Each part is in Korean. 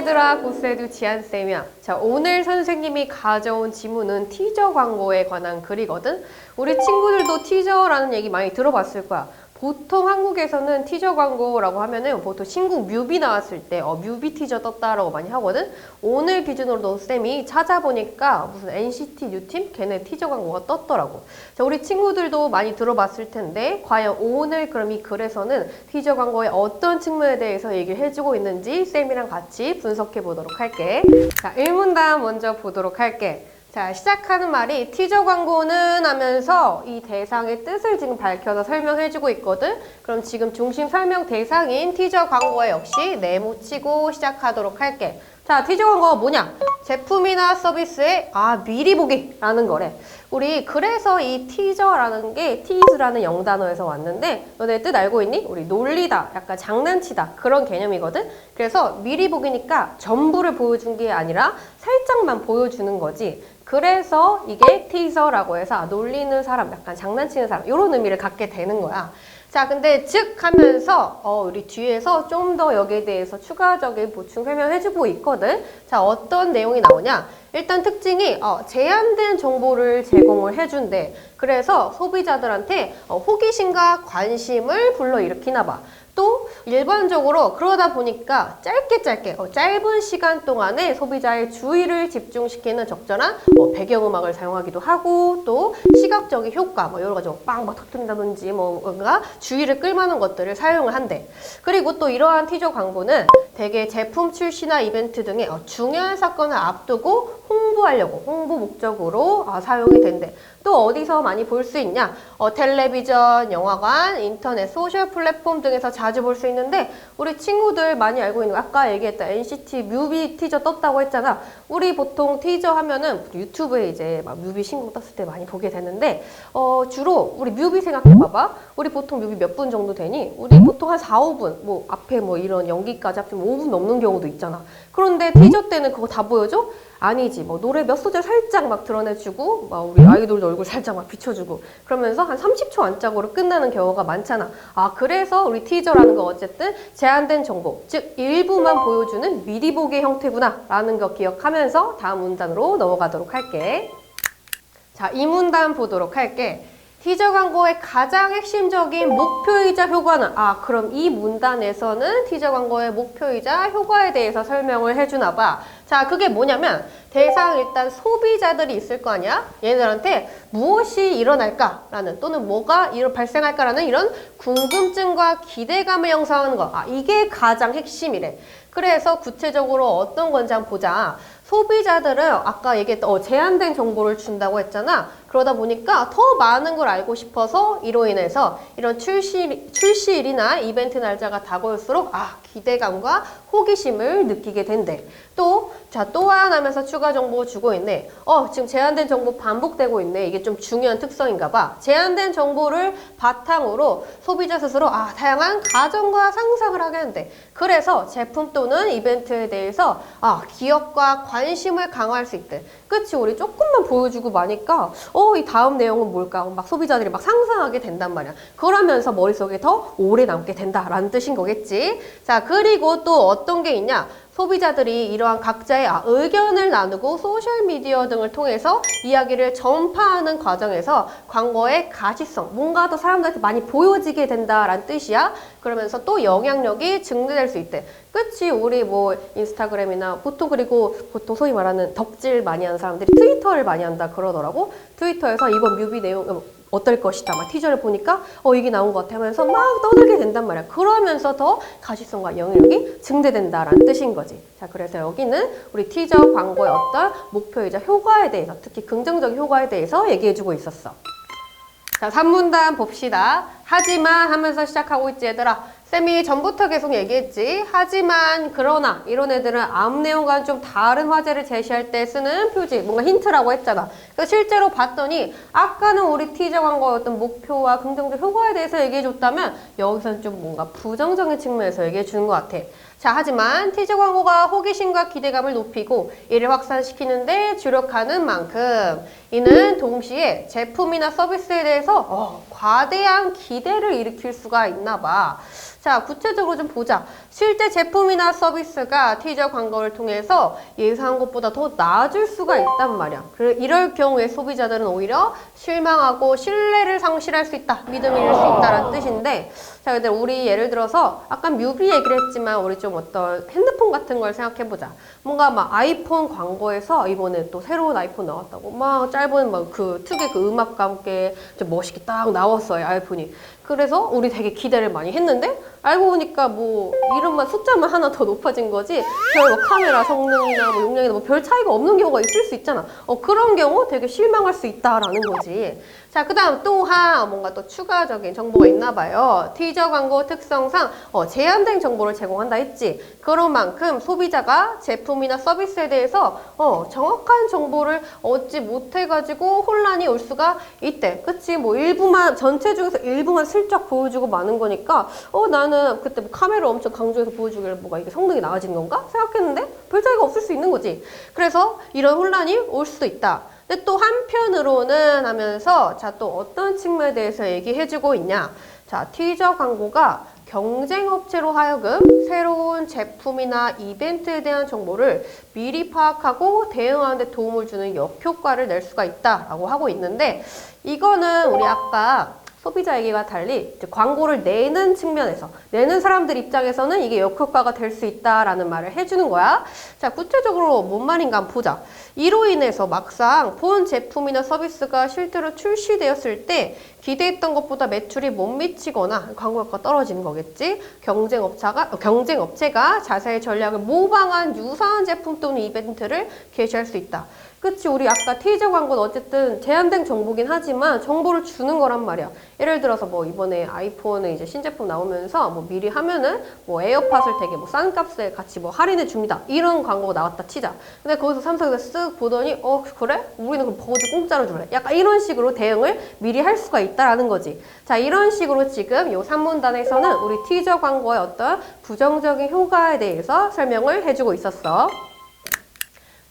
얘들아 고세두 지한쌤이야 자 오늘 선생님이 가져온 지문은 티저 광고에 관한 글이거든. 우리 친구들도 티저라는 얘기 많이 들어봤을 거야 보통 한국에서는 티저 광고라고 하면은 보통 신곡 뮤비 나왔을 때 어, 뮤비 티저 떴다라고 많이 하거든? 오늘 기준으로도 쌤이 찾아보니까 무슨 NCT 뉴팀? 걔네 티저 광고가 떴더라고. 자 우리 친구들도 많이 들어봤을 텐데 과연 오늘 그럼 이 글에서는 티저 광고의 어떤 측면에 대해서 얘기를 해주고 있는지 쌤이랑 같이 분석해 보도록 할게. 자 1문단 먼저 보도록 할게 자, 시작하는 말이 티저 광고는 하면서 이 대상의 뜻을 지금 밝혀서 설명해주고 있거든? 그럼 지금 중심 설명 대상인 티저 광고에 역시 네모치고 시작하도록 할게. 자, 티저 광고가 뭐냐? 제품이나 서비스의 아, 미리 보기라는 거래. 우리 그래서 이 티저라는 게 티즈라는 영단어에서 왔는데 너네 뜻 알고 있니? 우리 놀리다, 약간 장난치다 그런 개념이거든. 그래서 미리 보기니까 전부를 보여준 게 아니라 살짝만 보여주는 거지. 그래서 이게 티저라고 해서 아, 놀리는 사람, 약간 장난치는 사람 이런 의미를 갖게 되는 거야. 자, 근데 즉 하면서 어, 우리 뒤에서 좀 더 여기에 대해서 추가적인 보충 설명해주고 있거든. 자, 어떤 내용이 나오냐? 일단 특징이 어, 제한된 정보를 제공을 해준대. 그래서 소비자들한테 어, 호기심과 관심을 불러일으키나 봐. 또 일반적으로 그러다 보니까 짧게 짧게 어, 짧은 시간 동안에 소비자의 주의를 집중시키는 적절한 뭐 배경음악을 사용하기도 하고 또 시각적인 효과 뭐 여러 가지 뭐 빵막 터뜨린다든지 뭐 뭔가 주의를 끌만한 것들을 사용을 한대. 그리고 또 이러한 티저 광고는 대개 제품 출시나 이벤트 등의 어, 중요한 사건을 앞두고 홍보하려고 홍보 목적으로 아, 사용이 된대. 또 어디서 많이 볼 수 있냐? 어, 텔레비전, 영화관, 인터넷, 소셜 플랫폼 등에서 자주 볼 수 있는데 우리 친구들 많이 알고 있는 거 아까 얘기했던 NCT 뮤비 티저 떴다고 했잖아. 우리 보통 티저 하면은 유튜브에 이제 막 뮤비 신곡 떴을 때 많이 보게 되는데 어, 주로 우리 뮤비 생각해봐봐. 우리 보통 뮤비 몇 분 정도 되니? 우리 보통 한 4, 5분 뭐 앞에 뭐 이런 연기까지 합치면 5분 넘는 경우도 있잖아. 그런데 티저 때는 그거 다 보여줘? 아니지. 뭐 노래 몇 소절 살짝 막 드러내주고 막 우리 아이돌 얼굴 살짝 막 비춰주고 그러면서 한 30초 안짝으로 끝나는 경우가 많잖아. 아 그래서 우리 티저라는 거 어쨌든 제한된 정보 즉 일부만 보여주는 미리 보기 형태구나 라는 거 기억하면서 다음 문단으로 넘어가도록 할게. 자 이 문단 보도록 할게 티저 광고의 가장 핵심적인 목표이자 효과는 아 그럼 이 문단에서는 티저 광고의 목표이자 효과에 대해서 설명을 해주나 봐. 자 그게 뭐냐면 대상 일단 소비자들이 있을 거 아니야? 얘네들한테 무엇이 일어날까라는 또는 뭐가 이런 발생할까라는 이런 궁금증과 기대감을 형성하는 거. 아 이게 가장 핵심이래. 그래서 구체적으로 어떤 건지 한번 보자. 소비자들은 아까 얘기했던 어, 제한된 정보를 준다고 했잖아. 그러다 보니까 더 많은 걸 알고 싶어서 이로 인해서 이런 출시, 출시일이나 이벤트 날짜가 다가올수록 아, 기대감과 호기심을 느끼게 된대. 또, 자, 또한 하면서 추가 정보 주고 있네. 어, 지금 제한된 정보 반복되고 있네. 이게 좀 중요한 특성인가 봐. 제한된 정보를 바탕으로 소비자 스스로 아, 다양한 가정과 상상을 하게 한대. 그래서 제품 또는 이벤트에 대해서 아, 기업과 관심을 강화할 수 있대. 그치? 우리 조금만 보여주고 마니까 어, 이 다음 내용은 뭘까? 막 소비자들이 막 상상하게 된단 말이야. 그러면서 머릿속에 더 오래 남게 된다라는 뜻인 거겠지. 자, 그리고 또 어떤 게 있냐? 소비자들이 이러한 각자의 아, 의견을 나누고 소셜미디어 등을 통해서 이야기를 전파하는 과정에서 광고의 가시성, 뭔가 더 사람들한테 많이 보여지게 된다라는 뜻이야. 그러면서 또 영향력이 증대될 수 있대. 그치? 우리 뭐 인스타그램이나 보통 그리고 보통 소위 말하는 덕질 많이 하는 사람들이 트위터를 많이 한다 그러더라고. 트위터에서 이번 뮤비 내용 어떨 것이다. 막 티저를 보니까 어 이게 나온 것 같아 하면서 막 떠들게 된단 말이야. 그러면서 더 가시성과 영향력이 증대된다라는 뜻인 거지. 자, 그래서 여기는 우리 티저 광고의 어떤 목표이자 효과에 대해서 특히 긍정적인 효과에 대해서 얘기해주고 있었어. 자, 3문단 봅시다. 하지만 하면서 시작하고 있지 얘들아. 쌤이 전부터 계속 얘기했지. 하지만, 그러나 이런 애들은 앞 내용과는 좀 다른 화제를 제시할 때 쓰는 표지, 뭔가 힌트라고 했잖아. 그래서 실제로 봤더니 아까는 우리 광고의 어떤 목표와 긍정적 효과에 대해서 얘기해 줬다면 여기서는 좀 뭔가 부정적인 측면에서 얘기해 주는 것 같아. 자, 하지만 티저 광고가 호기심과 기대감을 높이고 이를 확산시키는데 주력하는 만큼 이는 동시에 제품이나 서비스에 대해서 어, 과대한 기대를 일으킬 수가 있나 봐. 자, 구체적으로 좀 보자. 실제 제품이나 서비스가 티저 광고를 통해서 예상한 것보다 더 나아질 수가 있단 말이야. 그래, 이럴 경우에 소비자들은 오히려 실망하고 신뢰를 상실할 수 있다. 믿음을 잃을 수 있다라는 뜻인데, 자, 근데 우리 예를 들어서 아까 뮤비 얘기를 했지만 우리 좀 어떤 핸드폰 같은 걸 생각해보자. 뭔가 막 아이폰 광고에서 이번에 또 새로운 아이폰 나왔다고 막 짧은 막 그 특유의 그 음악과 함께 좀 멋있게 딱 나왔어요 아이폰이. 그래서 우리 되게 기대를 많이 했는데 알고 보니까 뭐 이름만 숫자만 하나 더 높아진 거지 별 뭐 카메라 성능이나 뭐 용량이나 뭐 별 차이가 없는 경우가 있을 수 있잖아. 어 그런 경우 되게 실망할 수 있다라는 거지. 자, 그 다음 또한 뭔가 또 추가적인 정보가 있나 봐요. 티저 광고 특성상 어, 제한된 정보를 제공한다 했지. 그런 만큼 소비자가 제품이나 서비스에 대해서 어, 정확한 정보를 얻지 못해가지고 혼란이 올 수가 있대. 그치? 뭐 일부만, 전체 중에서 일부만 슬쩍 보여주고 마는 거니까 어, 나는 그때 뭐 카메라 엄청 강조해서 보여주길래 뭐가 이게 성능이 나아지는 건가? 생각했는데 별 차이가 없을 수 있는 거지. 그래서 이런 혼란이 올 수도 있다. 근데 또 한편으로는 하면서 자 또 어떤 측면에 대해서 얘기해주고 있냐 자 티저 광고가 경쟁업체로 하여금 새로운 제품이나 이벤트에 대한 정보를 미리 파악하고 대응하는 데 도움을 주는 역효과를 낼 수가 있다라고 하고 있는데 이거는 우리 아까 소비자 얘기와 달리 광고를 내는 측면에서 내는 사람들 입장에서는 이게 역효과가 될 수 있다라는 말을 해주는 거야. 자, 구체적으로 뭔 말인가 한번 보자. 이로 인해서 막상 본 제품이나 서비스가 실제로 출시되었을 때 기대했던 것보다 매출이 못 미치거나 광고 효과가 떨어지는 거겠지. 경쟁 업체가 경쟁 업체가 자사의 전략을 모방한 유사한 제품 또는 이벤트를 게시할 수 있다. 그치 우리 아까 티저 광고는 어쨌든 제한된 정보긴 하지만 정보를 주는 거란 말이야. 예를 들어서 뭐 이번에 아이폰에 이제 신제품 나오면서 뭐 미리 하면은 뭐 에어팟을 되게 뭐 싼 값에 같이 뭐 할인해 줍니다. 이런 광고가 나왔다 치자. 근데 거기서 삼성에서 쓱 보더니 어 그래? 우리는 그럼 버즈 공짜로 줄래. 약간 이런 식으로 대응을 미리 할 수가 있다라는 거지. 자 이런 식으로 지금 요 산문단에서는 우리 티저 광고의 어떤 부정적인 효과에 대해서 설명을 해주고 있었어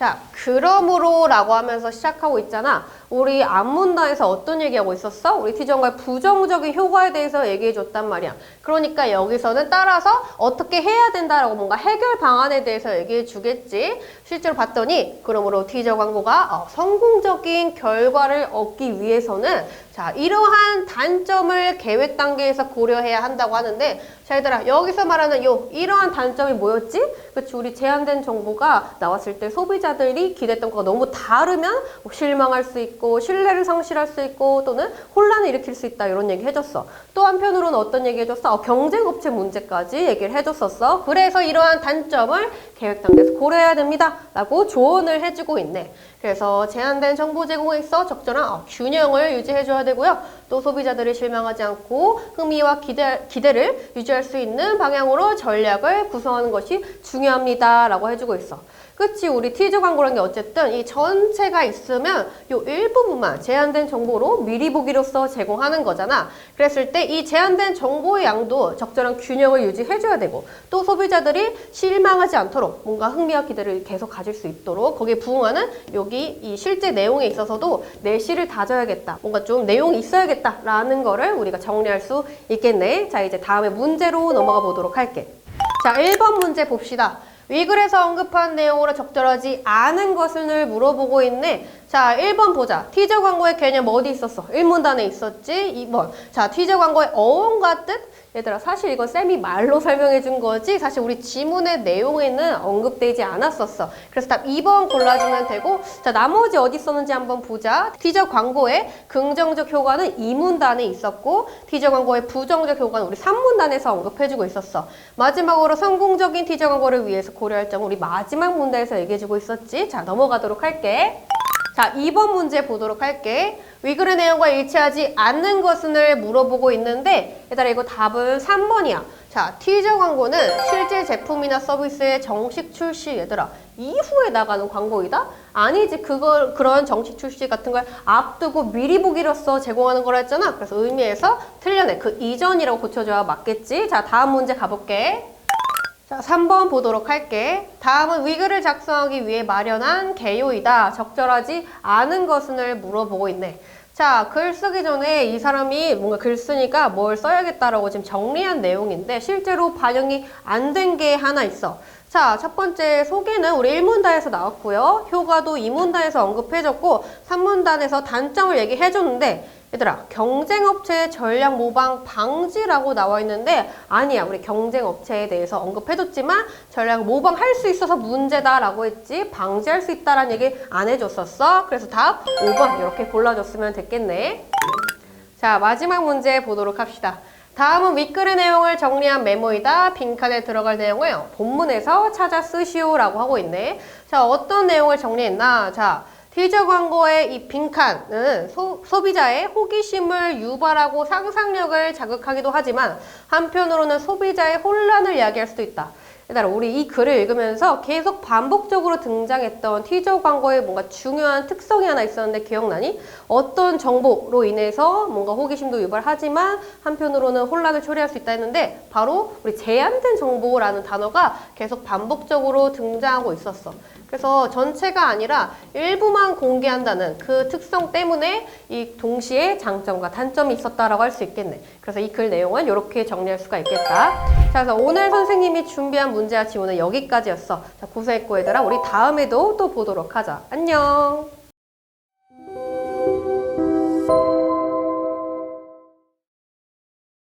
자, 그러므로 라고 하면서 시작하고 있잖아. 우리 앞문단에서 어떤 얘기하고 있었어? 우리 티정과의 부정적인 효과에 대해서 얘기해 줬단 말이야. 그러니까 여기서는 따라서 어떻게 해야 된다라고 뭔가 해결 방안에 대해서 얘기해 주겠지. 실제로 봤더니 그러므로 티저 광고가 어, 성공적인 결과를 얻기 위해서는 자, 이러한 단점을 계획 단계에서 고려해야 한다고 하는데 자, 얘들아, 여기서 말하는 요 이러한 단점이 뭐였지? 그치, 우리 제한된 정보가 나왔을 때 소비자들이 기대했던 것과 너무 다르면 뭐 실망할 수 있고 신뢰를 상실할 수 있고 또는 혼란을 일으킬 수 있다 이런 얘기 해줬어. 또 한편으로는 어떤 얘기 해줬어? 어, 경쟁업체 문제까지 얘기를 해줬었어. 그래서 이러한 단점을 계획 단계에서 고려해야 됩니다. 라고 조언을 해주고 있네. 그래서 제한된 정보 제공에 있어 적절한 어, 균형을 유지해줘야 되고요. 또 소비자들이 실망하지 않고 흥미와 기대, 기대를 유지할 수 있는 방향으로 전략을 구성하는 것이 중요합니다. 라고 해주고 있어. 그치 우리 티저 광고라는 게 어쨌든 이 전체가 있으면 요 일부분만 제한된 정보로 미리 보기로서 제공하는 거잖아 그랬을 때 이 제한된 정보의 양도 적절한 균형을 유지해줘야 되고 또 소비자들이 실망하지 않도록 뭔가 흥미와 기대를 계속 가질 수 있도록 거기에 부응하는 여기 이 실제 내용에 있어서도 내실을 다져야겠다. 뭔가 좀 내용이 있어야겠다 라는 거를 우리가 정리할 수 있겠네. 자 이제 다음에 문제로 넘어가 보도록 할게. 자 1번 문제 봅시다. 위글에서 언급한 내용으로 적절하지 않은 것을 물어보고 있네. 자, 1번 보자. 티저 광고의 개념 어디 있었어? 1문단에 있었지? 2번. 자, 티저 광고의 어원과 뜻? 얘들아, 사실 이건 쌤이 말로 설명해 준 거지. 사실 우리 지문의 내용에는 언급되지 않았었어. 그래서 답 2번 골라주면 되고, 자, 나머지 어디 있었는지 한번 보자. 티저 광고의 긍정적 효과는 2문단에 있었고, 티저 광고의 부정적 효과는 우리 3문단에서 언급해주고 있었어. 마지막으로 성공적인 티저 광고를 위해서 고려할 점은 우리 마지막 문단에서 얘기해주고 있었지. 자, 넘어가도록 할게. 자, 2번 문제 보도록 할게. 위글의 내용과 일치하지 않는 것을 물어보고 있는데, 얘들아, 이거 답은 3번이야. 자, 티저 광고는 실제 제품이나 서비스의 정식 출시, 얘들아, 이후에 나가는 광고이다? 아니지, 그걸, 그런 정식 출시 같은 걸 앞두고 미리 보기로써 제공하는 거라 했잖아. 그래서 의미에서 틀려내. 그 이전이라고 고쳐줘야 맞겠지? 자, 다음 문제 가볼게. 자, 3번 보도록 할게. 다음은 위글을 작성하기 위해 마련한 개요이다. 적절하지 않은 것을 물어보고 있네. 자, 글 쓰기 전에 이 사람이 뭔가 글 쓰니까 뭘 써야겠다라고 지금 정리한 내용인데 실제로 반영이 안 된 게 하나 있어. 자, 첫 번째 소개는 우리 1문단에서 나왔고요. 효과도 2문단에서 언급해줬고 3문단에서 단점을 얘기해줬는데 얘들아, 경쟁업체의 전략 모방 방지라고 나와 있는데 아니야. 우리 경쟁업체에 대해서 언급해줬지만 전략 모방할 수 있어서 문제다라고 했지 방지할 수 있다라는 얘기 안 해줬었어. 그래서 답 5번 이렇게 골라줬으면 됐겠네. 자, 마지막 문제 보도록 합시다. 다음은 윗글의 내용을 정리한 메모이다. 빈칸에 들어갈 내용을 본문에서 찾아 쓰시오라고 하고 있네. 자, 어떤 내용을 정리했나? 자, 티저 광고의 이 빈칸은 소, 소비자의 호기심을 유발하고 상상력을 자극하기도 하지만 한편으로는 소비자의 혼란을 야기할 수도 있다. 얘들아, 우리 이 글을 읽으면서 계속 반복적으로 등장했던 티저 광고의 뭔가 중요한 특성이 하나 있었는데 기억나니? 어떤 정보로 인해서 뭔가 호기심도 유발하지만 한편으로는 혼란을 초래할 수 있다 했는데 바로 우리 제한된 정보라는 단어가 계속 반복적으로 등장하고 있었어. 그래서 전체가 아니라 일부만 공개한다는 그 특성 때문에 이 동시에 장점과 단점이 있었다라고 할 수 있겠네. 그래서 이 글 내용은 이렇게 정리할 수가 있겠다. 자, 그래서 오늘 선생님이 준비한 문제와 지문은 여기까지였어. 자, 고생했고 얘들아, 우리 다음에도 또 보도록 하자. 안녕.